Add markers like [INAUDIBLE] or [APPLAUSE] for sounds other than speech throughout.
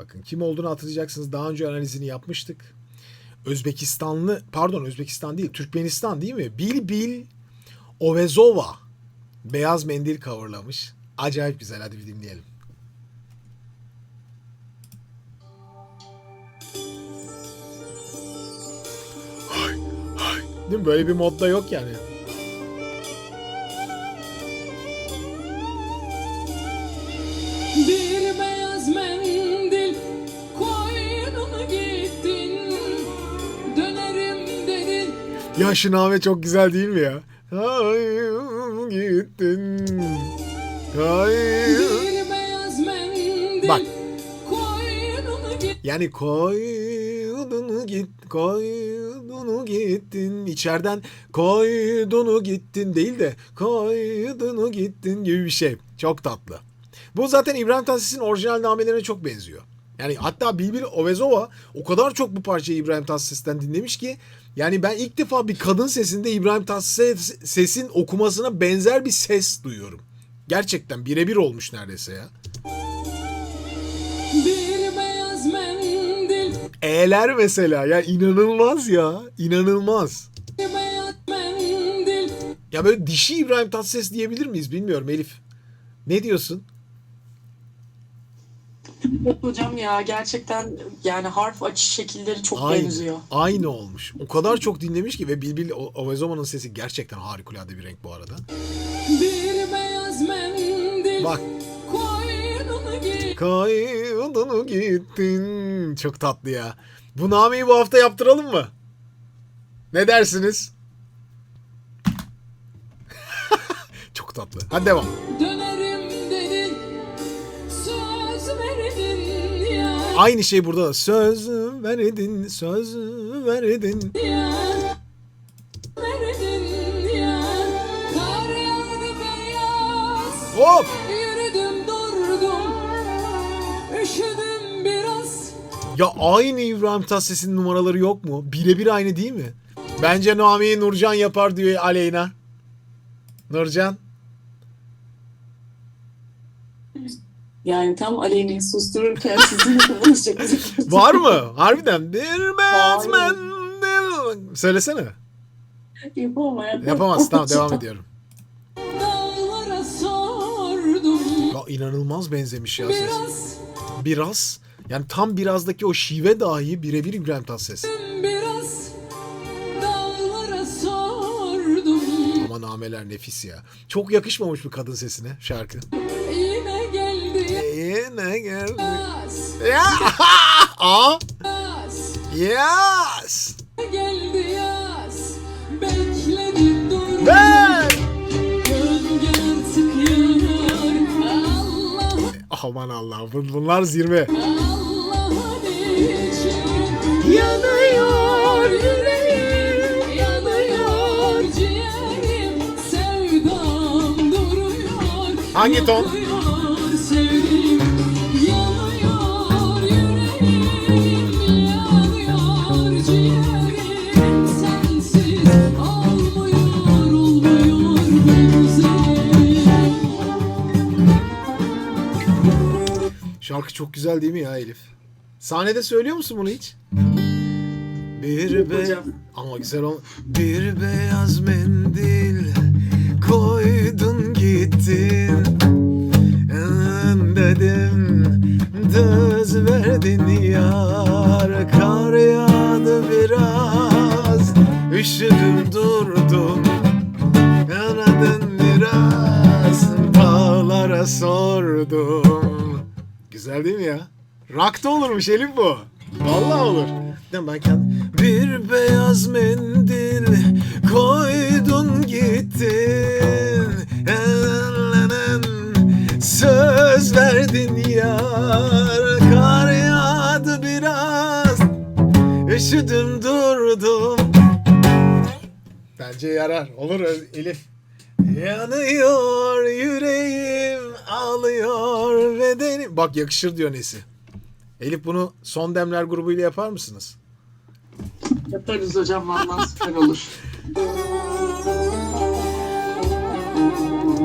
Bakın kim olduğunu hatırlayacaksınız. Daha önce analizini yapmıştık. Özbekistanlı, pardon Özbekistan değil, Türkmenistan değil mi? Bilbil Ovezova. Beyaz mendil coverlamış. Acayip güzel. Hadi bir dinleyelim. Değil mi? Böyle bir modda yok yani. Ya Şınave çok güzel değil mi ya? Ay gittin. Mendil Bak. Yani koydunu git, koydunu gittin. İçeriden koydunu gittin değil de koydunu gittin gibi bir şey. Çok tatlı. Bu zaten İbrahim Tatlıses'in orijinal namelerine çok benziyor. Yani hatta Bilbil Ovezova o kadar çok bu parçayı İbrahim Tatlıses'ten dinlemiş ki yani ben ilk defa bir kadın sesinde İbrahim Tatlıses sesin okumasına benzer bir ses duyuyorum. Gerçekten birebir olmuş neredeyse ya. E'ler mesela ya inanılmaz ya inanılmaz. Ya böyle dişi İbrahim Tatlıses diyebilir miyiz bilmiyorum Elif. Ne diyorsun? Evet hocam ya gerçekten yani harf açış şekilleri çok Aynı. benziyor. Aynı olmuş. O kadar çok dinlemiş ki ve Bilbil Ovezova'nın sesi gerçekten harikulade bir renk bu arada. Bir beyaz mendil Bak kaydını gittin. Çok tatlı ya. Bu nameyi bu hafta yaptıralım mı? Ne dersiniz? [LAUGHS] çok tatlı. Hadi devam. Dönerim Aynı şey burada da. Söz verdin, söz verdin. ya ya Hop! Yürüdüm durdum Üşüdüm biraz Ya aynı İbrahim Tatlıses'in numaraları yok mu? Birebir aynı değil mi? Bence Nuami'yi Nurcan yapar diyor Aleyna. Nurcan. Yani tam Aleyna'yı sustururken sizin konuşacak. [LAUGHS] Var mı? Harbiden. Bir mendil. Söylesene. Yapamam. Yapamaz. Tamam devam ediyorum. Dağlara sordum Ya inanılmaz benzemiş ya ses. Biraz Biraz. Yani tam birazdaki o şive dahi birebir İbrahim Tatlıses. biraz Dağlara sordum Ama nameler nefis ya. Çok yakışmamış bir kadın sesine şarkı. Geldi Yine geldi. yaz Ya. [LAUGHS] Aa. Yes. Geldi yaz Bekledim durdum Ben. Aman Allah. bun- Bunlar zirve. Yanıyor yüreğim Yanıyor ciğerim Sevdam duruyor Hangi ton? Yanıyor Şarkı çok güzel değil mi ya Elif? Sahnede söylüyor musun bunu hiç? Bir be ama güzel ol. Bir beyaz mendil koydun gittin. Dedim düz verdin yar kar yağdı biraz üşüdüm durdum yanadın biraz dağlara sordum güzel değil mi ya? Rock da olurmuş Elif bu. Vallahi olur. Ben kendim bir beyaz mendil koydun gittin. Söz verdin yar. Kar yağdı biraz. Üşüdüm durdum. Bence yarar. Olur Elif. Yanıyor yüreğim, ağlıyor bedenim. Bak yakışır diyor Nesi. Elif bunu son demler grubuyla yapar mısınız? Yaparız hocam vallahi süper olur.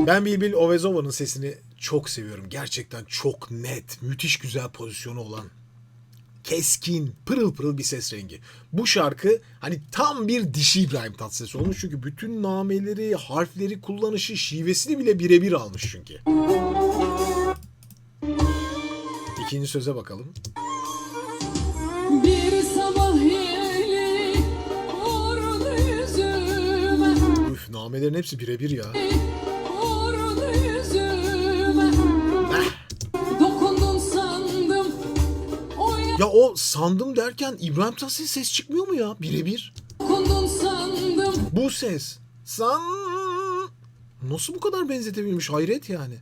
Ben Bilbil Ovezova'nın sesini çok seviyorum. Gerçekten çok net, müthiş güzel pozisyonu olan keskin, pırıl pırıl bir ses rengi. Bu şarkı hani tam bir dişi İbrahim Tatlıses olmuş çünkü bütün nameleri, harfleri, kullanışı, şivesini bile birebir almış çünkü. İkinci söze bakalım. Bir sabah yeli yüzüme Üf namelerin hepsi birebir ya. Ya o sandım derken İbrahim Tatlıses ses çıkmıyor mu ya? Birebir. Bu ses. San... Nasıl bu kadar benzetebilmiş? Hayret yani.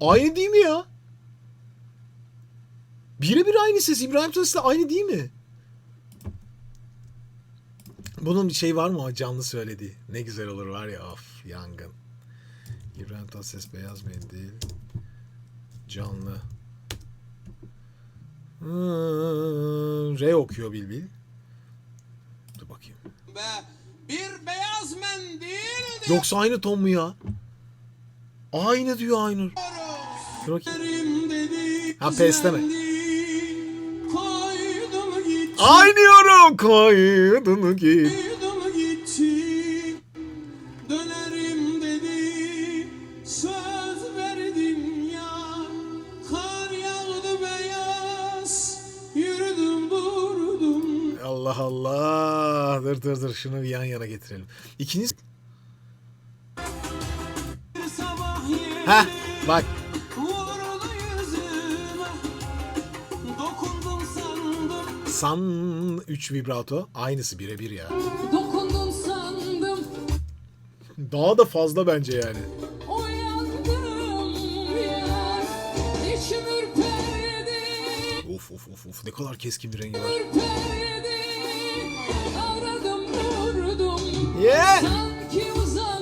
Aynı değil mi ya? Birebir aynı ses. İbrahim Tatlıses'le aynı değil mi? Bunun bir şey var mı canlı söylediği? Ne güzel olur var ya of yangın. İbrahim Tatlıses beyaz mendil. Canlı. Hmm, R okuyor Bilbil. Dur bakayım. be bir beyaz mendil Yoksa aynı ton mu ya? Aynı diyor Aynur. Dur bakayım. Ha, pesleme. Aynı yorum. Git. Koydum durdum. Allah Allah. Dur dur dur. Şunu bir yan yana getirelim. İkinci... Heh bak. San 3 vibrato. Aynısı birebir ya. Dokundun sandım Daha da fazla bence yani. Ürperdi Of of of of. Ne kadar keskin bir rengi var. Aradım Yeah. Sanki uzaktan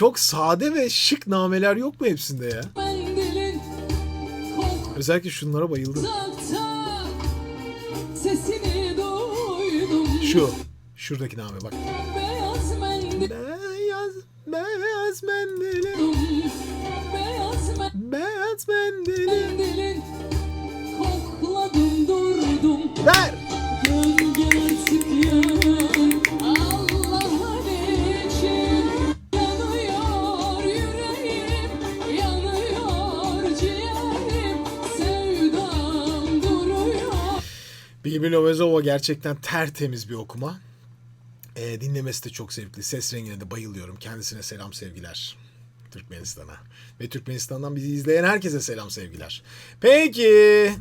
çok sade ve şık nameler yok mu hepsinde ya? Özellikle şunlara bayıldım. Şu. Şuradaki name bak. Beyaz Ovezova gerçekten tertemiz bir okuma. Ee, dinlemesi de çok zevkli. Ses rengine de bayılıyorum. Kendisine selam sevgiler. Türkmenistan'a. Ve Türkmenistan'dan bizi izleyen herkese selam sevgiler. Peki.